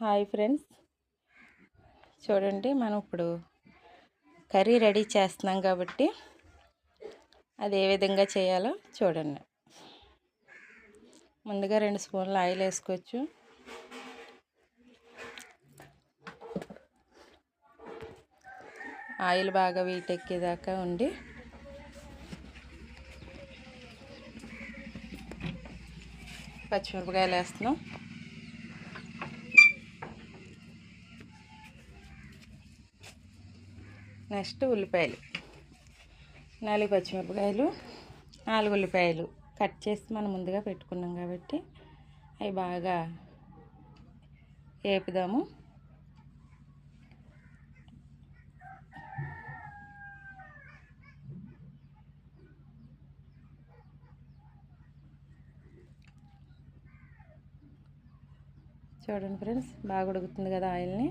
Hi friends. చూడండి మనం ఇప్పుడు కర్రీ రెడీ చేస్తున్నాం కాబట్టి అది ఏ విధంగా చేయాలో చూడండి. ముందుగా రెండు స్పూన్లు ఆయిల్ వేసుకోవచ్చు. ఆయిల్ బాగా వీటెక్కేదాకా ఉండి పచ్చిమిరపకాయలు వేస్తున్నాం. నెక్స్ట్ ఉల్లిపాయలు. నాలుగు పచ్చిమిరపకాయలు నాలుగు ఉల్లిపాయలు. కట్ చేసి మనం ముందుగా పెట్టుకున్నాం కాబట్టి అవి బాగా వేపుదాము చూడండి ఫ్రెండ్స్ బాగా ఉడుకుతుంది కదా ఆయిల్ని.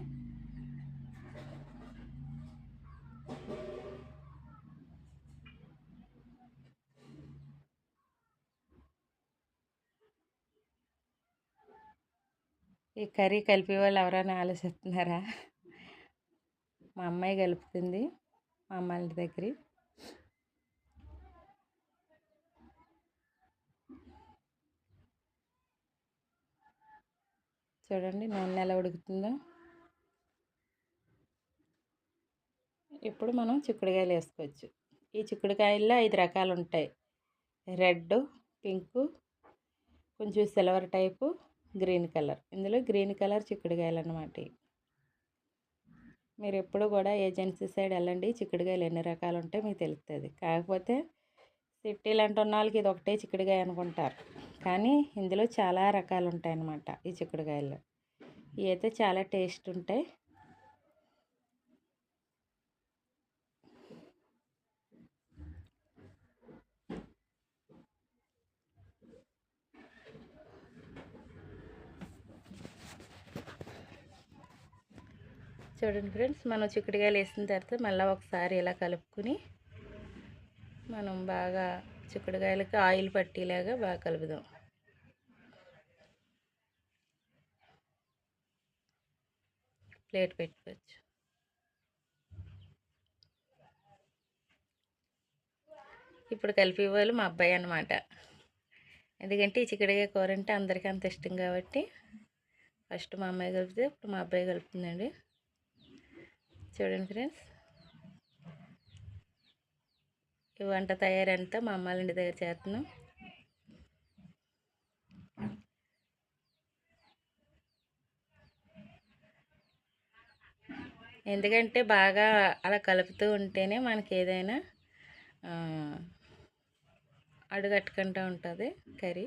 ఈ కర్రీ కలిపే వాళ్ళు ఎవరైనా ఆలోచిస్తున్నారా? మా అమ్మాయి కలుపుతుంది మా అమ్మాయి దగ్గర. చూడండి నూనె ఎలా ఉడుకుతుందో. ఇప్పుడు మనం చిక్కుడుకాయలు వేసుకోవచ్చు. ఈ చిక్కుడుకాయల్లో ఐదు రకాలు ఉంటాయి రెడ్ పింక్ కొంచెం సిల్వర్ టైపు. Green colour. ఇందులో గ్రీన్ కలర్ చిక్కుడుకాయలు అన్నమాట మీరు ఎప్పుడు కూడా ఏజెన్సీ సైడ్ వెళ్ళండి చిక్కుడుకాయలు ఎన్ని రకాలు ఉంటాయి మీకు తెలుస్తుంది కాకపోతే సిటీలు అంటున్న వాళ్ళకి ఇది ఒకటే చిక్కుడుకాయ అనుకుంటారు. కానీ ఇందులో చాలా రకాలు ఉంటాయి అన్నమాట ఈ చిక్కుడుకాయలు. ఇవి అయితే చాలా టేస్ట్ ఉంటాయి చూడండి ఫ్రెండ్స్ మనం చిక్కుడుకాయలు వేసిన తర్వాత మళ్ళీ ఒకసారి ఇలా కలుపుకుని మనం బాగా చిక్కుడుకాయలకి ఆయిల్ పట్టేలాగా బాగా కలుపుదాం. ప్లేట్ పెట్టుకోవచ్చు. ఇప్పుడు కలిపి ఇవ్వాలి మా అబ్బాయి అనమాట ఎందుకంటే ఈ చిక్కుడుకాయ కూర అంటే అందరికీ అంత ఇష్టం కాబట్టి ఫస్ట్ మా అమ్మాయి కలిపితే ఇప్పుడు మా అబ్బాయి కలుపుతుందండి. చూడండి ఫ్రెండ్స్. ఈ వంట తయారంతా మా అమ్మాళ్ళ ఇంటి దగ్గర చేస్తున్నాం. ఎందుకంటే బాగా అలా కలుపుతూ ఉంటేనే మనకి ఏదైనా అడుగట్టుకుంటూ ఉంటుంది కర్రీ.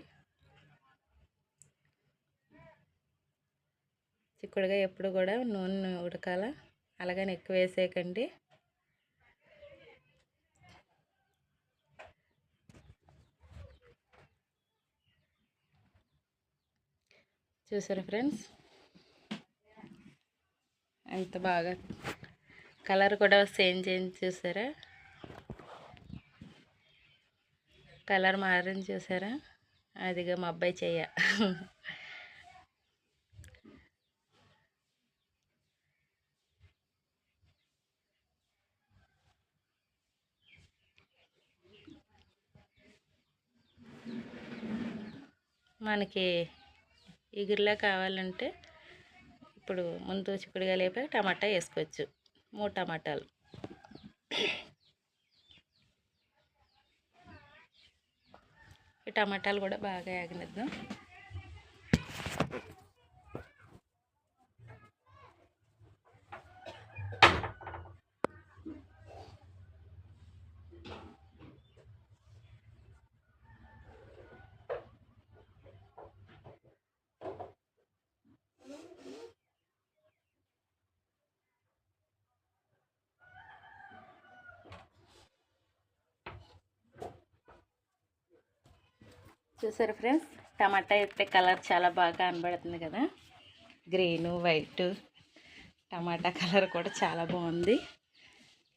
చిక్కుడుగా ఎప్పుడు కూడా నూనె ఉడకాల. అలాగని ఎక్కువ వేసేయకండి. చూసారా ఫ్రెండ్స్? ఎంత బాగా కలర్ కూడా సేమ్ చేంజ్ చూసారా? కలర్ మారని చూసారా? అదిగా మా అబ్బాయి చెయ్య. మనకి ఎగురులా కావాలంటే ఇప్పుడు ముందు చిక్కుడుగా లేపి టమాటా వేసుకోవచ్చు. మూడు టమాటాలు. ఈ టమాటాలు కూడా బాగా యాగనిద్దాం చూసారు ఫ్రెండ్స్ టమాటా అయితే కలర్ చాలా బాగా కనబడుతుంది కదా. గ్రీను వైట్ టమాటా కలర్ కూడా చాలా బాగుంది.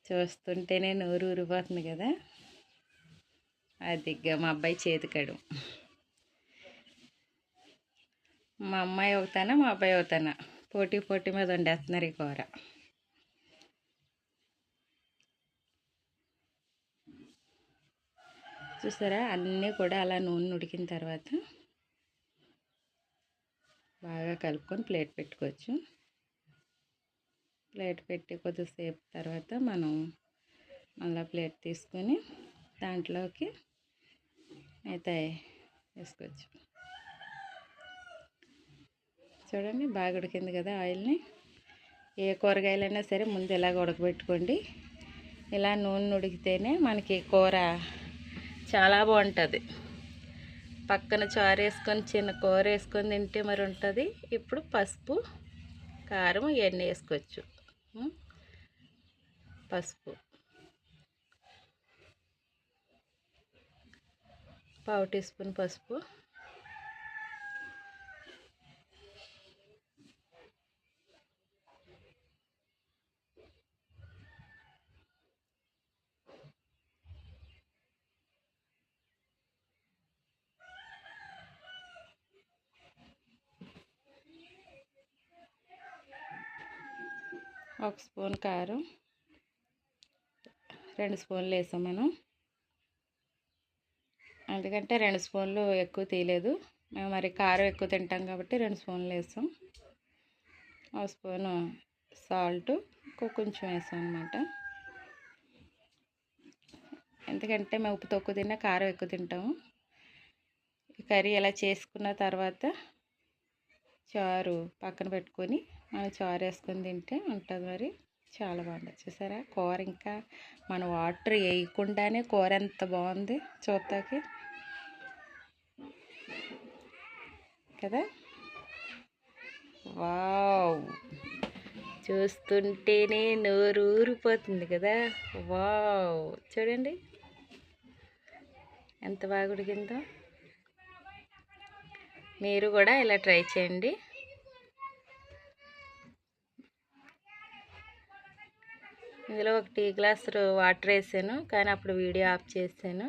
చూస్తుంటేనే నోరు ఊరిపోతుంది కదా. అదిగ్గా మా అబ్బాయి చేతికడు. మా అమ్మాయి అవుతానా మా అబ్బాయి అవుతానా? పోటీ పోటీ మీద వండేస్తున్నారు ఈ కూర. చూసారా? అన్నీ కూడా అలా నూనె ఉడికిన తర్వాత బాగా కలుపుకొని ప్లేట్ పెట్టుకోవచ్చు. ప్లేట్ పెట్టి కొద్దిసేపు తర్వాత మనం మళ్ళీ ప్లేట్ తీసుకొని దాంట్లోకి మిగతా వేసుకోవచ్చు. చూడండి బాగా ఉడికింది కదా ఆయిల్ని. ఏ కూరగాయలైనా సరే ముందు ఇలాగ ఉడకబెట్టుకోండి. ఇలా నూనె ఉడికితేనే మనకి కూర చాలా బాగుంటుంది. పక్కన చారు వేసుకొని చిన్న కూర వేసుకొని తింటే మరి ఉంటుంది ఇప్పుడు పసుపు కారం ఇవన్నీ వేసుకోవచ్చు. పసుపు. పావు టీ స్పూన్ పసుపు. ఒక స్పూన్ కారం రెండు స్పూన్లు వేసాం మనం. ఎందుకంటే రెండు స్పూన్లు ఎక్కువ తీయలేదు. మేము మరి కారం ఎక్కువ తింటాం కాబట్టి రెండు స్పూన్లు వేసాం. ఒక స్పూను సాల్ట్ కొంచెం వేసాం అనమాట ఎందుకంటే మేము ఉప్పు తక్కువ తిన్నా కారం ఎక్కువ తింటాము. ఈ కర్రీ ఇలా చేసుకున్న తర్వాత చారు పక్కన పెట్టుకొని మనం చారు వేసుకొని తింటే ఉంటుంది మరి. చాలా బాగుంటుంది చూసారా? కూర ఇంకా మన వాటర్ వేయకుండానే కూర ఎంత బాగుంది చూస్తాకి కదా? వావ్! చూస్తుంటేనే నోరు ఊరిపోతుంది కదా? వావ్! చూడండి. ఎంత బాగా ఉడికిందో. మీరు కూడా ఇలా ట్రై చేయండి. ఇందులో ఒక టీ గ్లాస్ వాటర్ వేసాను కానీ అప్పుడు వీడియో ఆఫ్ చేశాను.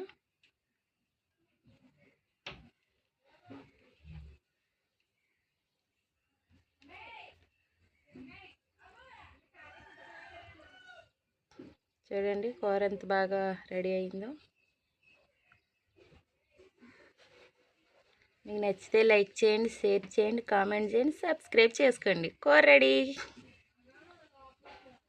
చూడండి కూర ఎంత బాగా రెడీ అయిందో. మీకు నచ్చితే లైక్ చేయండి షేర్ చేయండి కామెంట్ చేయండి సబ్స్క్రైబ్ చేసుకోండి. కూర రెడీ.